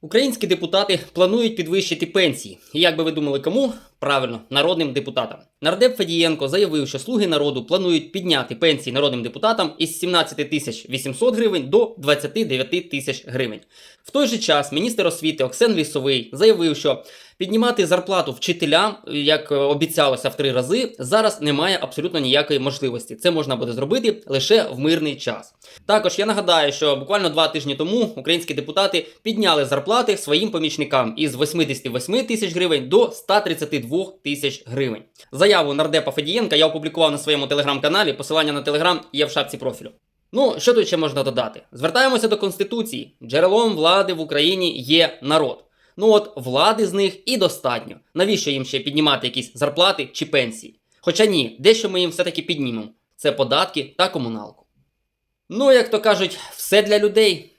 Українські депутати планують підвищити пенсії. І як би ви думали, кому? Правильно, народним депутатам. Нардеп Федієнко заявив, що слуги народу планують підняти пенсії народним депутатам із 17 тисяч 800 гривень до 29 тисяч гривень. В той же час міністр освіти Оксен Лісовий заявив, що піднімати зарплату вчителям, як обіцялося в три рази, зараз немає абсолютно ніякої можливості. Це можна буде зробити лише в мирний час. Також я нагадаю, що буквально два тижні тому українські депутати підняли зарплати своїм помічникам із 88 тисяч гривень до 132 тисяч гривень. Заяву нардепа Федієнка я опублікував на своєму телеграм-каналі. Посилання на телеграм є в шапці профілю. Ну, що тут ще можна додати? Звертаємося до Конституції. Джерелом влади в Україні є народ. Ну от влади з них і достатньо. Навіщо їм ще піднімати якісь зарплати чи пенсії? Хоча ні, дещо ми їм все-таки піднімемо. Це податки та комуналку. Ну, як то кажуть, все для людей.